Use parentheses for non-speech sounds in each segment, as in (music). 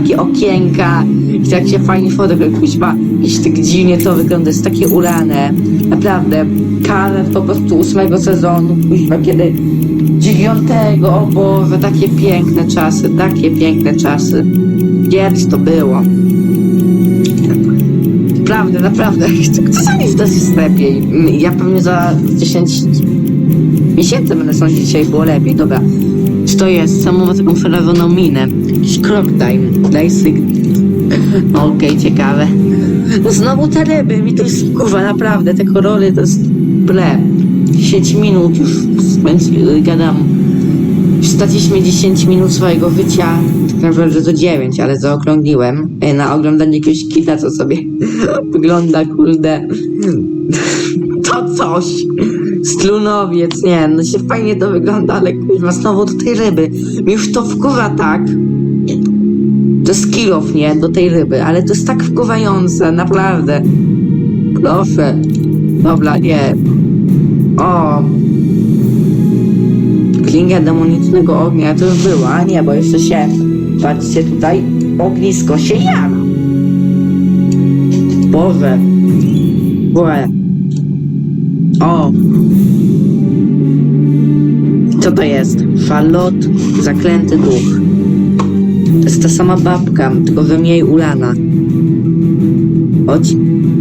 takie okienka i tak się fajnie fotografuje, kuźwa, jakieś tak dziwnie to wygląda, jest takie ulane, naprawdę, karet po prostu ósmego sezonu, kuźwa, kiedy dziewiątego, o Boże, takie piękne czasy, takie piękne czasy, kiedyś to było. Naprawdę, naprawdę, czasami to jest lepiej, ja pewnie za 10 miesięcy będę sądzić, dzisiaj było lepiej, dobra. Co to jest? Samo ma taką czerwoną minę. Jakiś krok time. Daj sygnał. (laughs) Okej, ciekawe. No znowu te ryby. Mi to jest, kurwa, naprawdę, te koroly to jest ble. 10 minut już spędzi, gadam. Straciliśmy 10 minut swojego życia. Tak naprawdę to 9, ale zaokrągliłem. e, Na oglądanie jakiegoś kita, co sobie (laughs) wygląda, kurde. (laughs) To coś. Strunowiec, nie, no się fajnie to wygląda, ale kurwa, znowu do tej ryby. Mi już to wkurza tak. To jest kilof, nie, do tej ryby, ale to jest tak wkuwające, naprawdę. Proszę. Dobra, nie. O. Klinga demonicznego ognia to już była, nie, bo jeszcze się, patrzcie tutaj, ognisko się jara. Boże. Boże. O! Co to jest? Falot, zaklęty duch. To jest ta sama babka, tylko że mniej ulana. Choć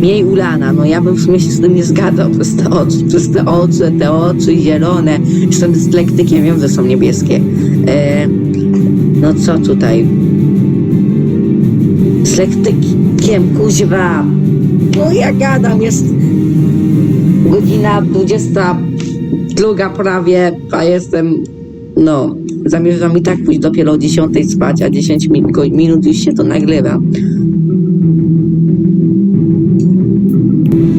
mniej ulana, no ja bym w sumie się z tym nie zgadzał przez te oczy, przez te oczy, te oczy zielone. Jestem dyslektykiem, wiem, że są niebieskie. E, no co tutaj? Dyslektykiem, kuźwa. No ja gadam, jest godzina 22 prawie, a jestem, no, zamierzam i tak pójść dopiero o 10 spać, a 10 min go- minut już się to nagrywa.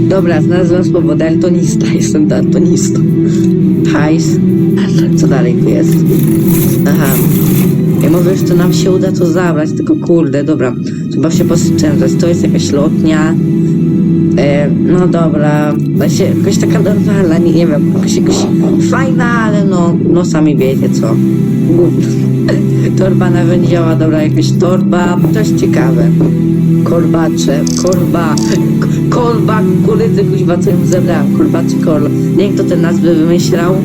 Dobra, znalazłem słowo daltonista, (laughs) jestem daltonistą. Hajs. Co dalej tu jest? Aha. Ja może jeszcze nam się uda to zabrać, tylko kurde, dobra. Trzeba się postrzędzać. To jest jakaś lotnia. E, no dobra, właśnie jakaś taka normalna, nie, nie wiem, jakaś, jakaś fajna, ale no, no sami wiecie co. Gówno. (laughs) Torba narzędziowa, dobra, jakaś torba, to jest ciekawe. Korbacze, korba, korba, kukurydzy, kuźwa, co ją zebrałem, korbaczy, korba. Nie wiem, kto te nazwy wymyślał,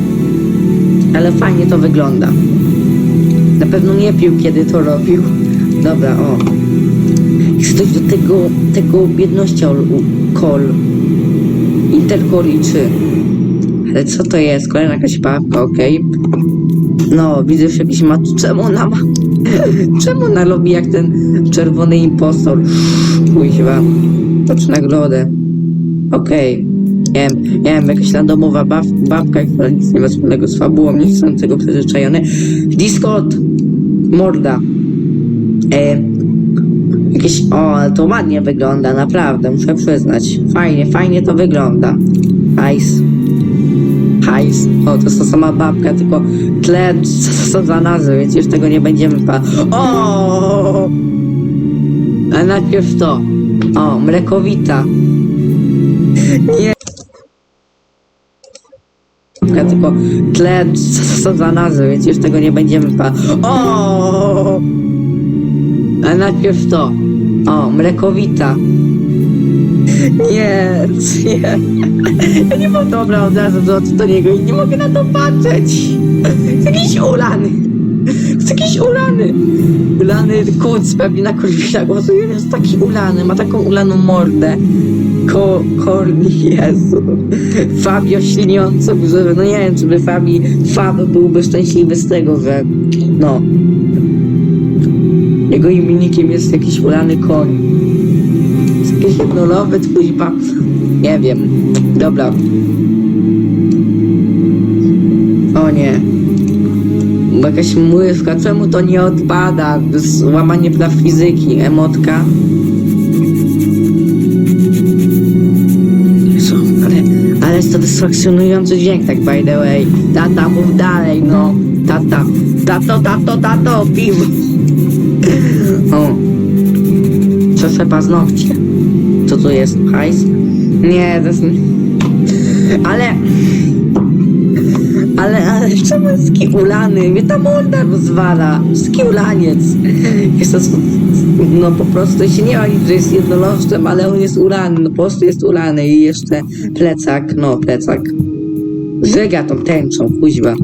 ale fajnie to wygląda. Na pewno nie pił, kiedy to robił. Dobra, o. Coś do tego, tego biedności kol. Interkol i czy. Ale co to jest? Kolejna jakaś babka, okej. No, widzę już jakiś ma... (laughs) Czemu ona ma... Czemu ona jak ten czerwony impostor? Kuźwa. To czy nagrodę. Okej. Nie wiem, nie wiem, jakaś randomowa bab, babka, która nic nie ma wspólnego z fabułą, jestem tego przyzwyczajony. Discord. Morda. E, Jakieś, o, ale to ładnie wygląda, naprawdę, muszę przyznać. Fajnie, fajnie to wygląda. Hajs. Hajs. O, to jest ta sama babka, tylko tle, co to za nazwy, więc już tego nie będziemy pa... O! A najpierw to. O, mlekowita. Nie. Tylko tle, co to za nazwy, więc już tego nie będziemy pa... O! A najpierw to. O, mlekowita. Nie, nie. Ja nie mam dobra od razu do, do niego i nie mogę na to patrzeć. Jest jakiś ulany. Jest jakiś ulany. Ulany kuc pewnie na Korwina głosuje. Jest taki ulany, ma taką ulaną mordę. Ko, korni, Jezu. Fabio śliniąco. No nie wiem, czy by Fabi, Fab byłby szczęśliwy z tego, że no, jego imiennikiem jest jakiś ulany koń. Jest jakiś jednolowy, kuźba. Nie wiem. Dobra. O nie. Bo Jakaś młyska. Czemu to nie odpada? To jest łamanie praw fizyki. Emotka. Ale, dysfunkcjonujący dźwięk, tak by the way. Tata, mów dalej, no. Tata. Tato, tato, tato, piwo. O. Czeszę paznokcie. Co to jest? Hajs? Nie, to jest... Ale... Ale, ale czemu jest taki ulany? Mnie ta morda rozwala. Jest taki ulaniec. Jest to, no po prostu się nie ma nic, że jest jednorożcem, ale on jest ulany. No po prostu jest ulany i jeszcze plecak, no plecak. Żega tą tęczą, kuźwa.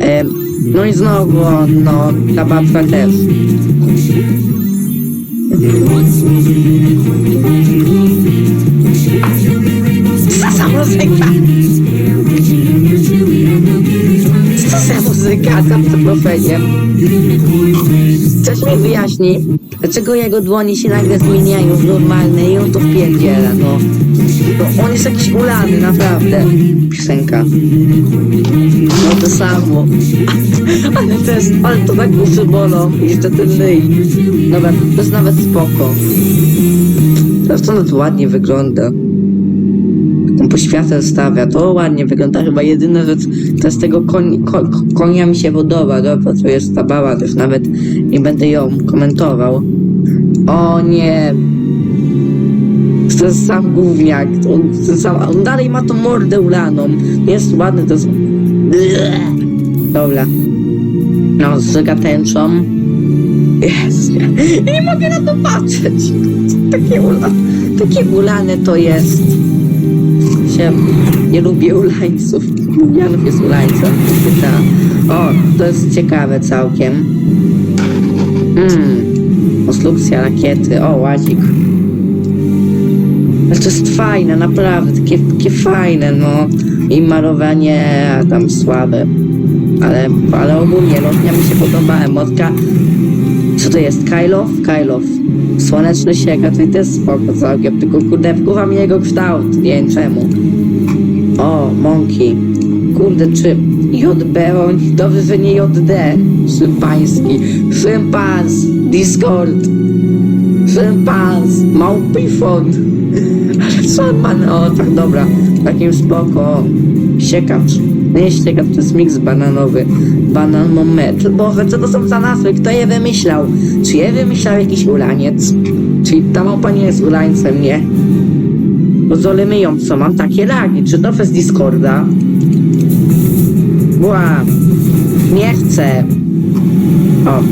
Em, no i znowu, no, ta babka też. Za muzyka? Za muzyka? To profenie? Coś mi wyjaśni, dlaczego jego dłonie się nagle zmieniają w normalne i on to wpierdziela, no. no on jest jakiś ulany, naprawdę. Piosenka. No to samo. (laughs) Ale to jest, ale to tak uszy bolą. Jeszcze ten ryj. Dobra, to jest nawet spoko. Teraz to ładnie wygląda. On po światę stawia, to ładnie wygląda. Chyba jedyna rzecz, to z tego koń, ko, konia mi się podoba. Dobra, to jest ta baba, też nawet nie będę ją komentował. O nie. Jest sam gówniak. On, ten sam, on dalej ma tą mordę ulaną. Jest ładny, to jest... Dobra. No, z tęczą. Jest. Nie mogę na to patrzeć. Takie, ula, takie ulane to jest. Się nie lubię ulańców. Janów jest ulańcem. O, to jest ciekawe całkiem. Hmm. Konstrukcja rakiety. O, ładzik. Ale to jest fajne, naprawdę. Takie, takie fajne, no. I malowanie tam słabe. Ale, ale ogólnie lotnia mi się podoba. Emotka. To jest? Kylof? Kylof. Słoneczny sieka, to też spoko całkiem, tylko kurde wkuwa mi jego kształt, nie wiem czemu. O, Monkey. Kurde, czy JB, on dobrze, że nie JD. Szympański. Szympans. Discord. Szympans. Małpifon. (laughs) Ale co on ma? O, tak dobra. Takim spoko. Siekacz. Nie siekacz, to jest miks bananowy. Banan moment. Boże, co to są za nazwy? Kto je wymyślał? Czy je wymyślał jakiś ulaniec? Czyli ta małpa nie jest ulańcem, nie? Pozole myją, co mam takie lagi. Czy to z Discorda? Ła. Nie chcę. O.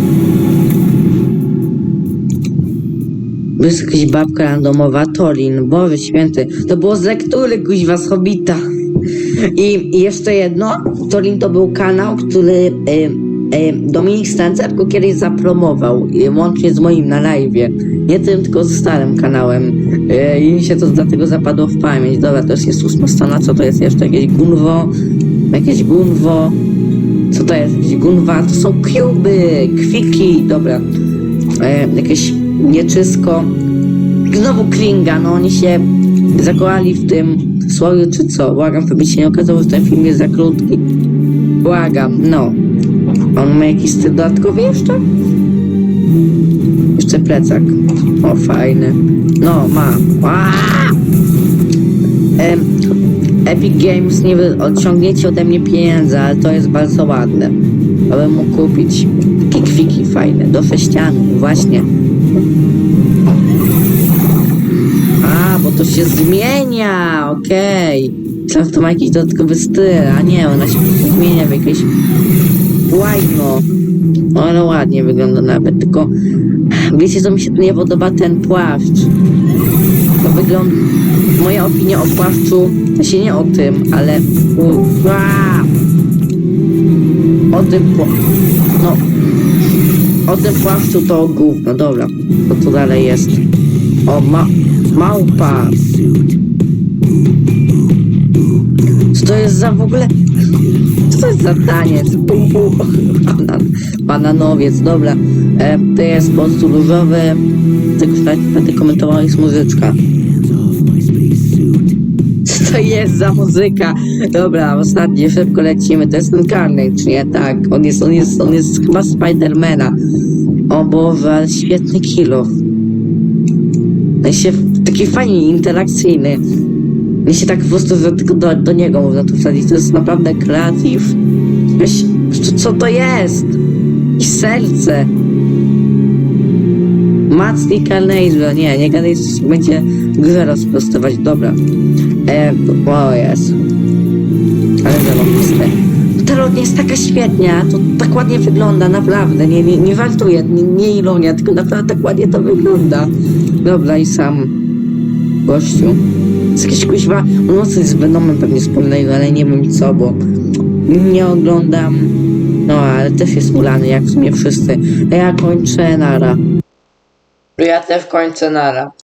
Jest jakaś babka randomowa, Torin, Boże święty. To było z lektury, kuźwa, z Hobbita. I, jeszcze jedno, Torin to był kanał, który Dominik Stancerko kiedyś zapromował, y, łącznie z moim na live'ie. Nie tym, tylko ze starym kanałem. Y, I mi się to dlatego zapadło w pamięć. Dobra, to już jest ósma strona, co to jest jeszcze? Jakieś gunwo? Jakieś gunwo? Co to jest? Jakieś gunwa? To są kuby, kwiki, dobra. E, jakieś nieczysko. Znowu Klinga, no oni się zakochali w tym słowie, czy co? Błagam, żeby się nie okazało, że ten film jest za krótki. Błagam, no. On ma jakiś styl dodatkowy jeszcze? Jeszcze plecak. O, fajny. No, ma. Em, Epic Games nie wy- odciągniecie ode mnie pieniędzy, ale to jest bardzo ładne. To bym mógł kupić takie kwiki fajne, do sześcianu, właśnie. To się zmienia, okej. Że to ma jakiś dodatkowy styl, a nie, ona się zmienia w jakieś łajno. Ale ładnie wygląda nawet, tylko wiecie co mi się nie podoba? Ten płaszcz. To wygląda... Moja opinia o płaszczu, znaczy nie o tym, ale... Uwa! O tym pła... No... O tym płaszczu to gówno, dobra. To tu dalej jest. O, ma... Małpa! Co to jest za w ogóle... Co to jest za taniec? U, u, Banan, bananowiec, dobra. E, to jest po prostu różowy. Tylko będę komentował, jest muzyczka. Co to jest za muzyka? Dobra, ostatnie, szybko lecimy. To jest ten Carnage, nie? Tak, on jest, on jest, on jest chyba Spidermana. O Boże, świetny kilo. Się taki fajnie interakcyjny. Mi się tak po prostu tylko do, do niego można tu wsadzić. To jest naprawdę kreatyw. Co, to jest? I serce. Macki Carnage, nie, nie gadaj, będzie grę rozprostować, dobra. E, o jest. Ale zarobiste. Lodnia jest taka świetnia, to tak ładnie wygląda, naprawdę, nie, nie, nie wartuję, nie, nie ironia, tylko naprawdę tak ładnie to wygląda. Dobra, i sam gościu. Jest jakieś kuźwa, no coś z Venomem pewnie wspólnego, ale nie wiem co, bo nie oglądam. No, ale też jest ulany, jak w sumie wszyscy. A ja kończę, nara. Ja też kończę, nara.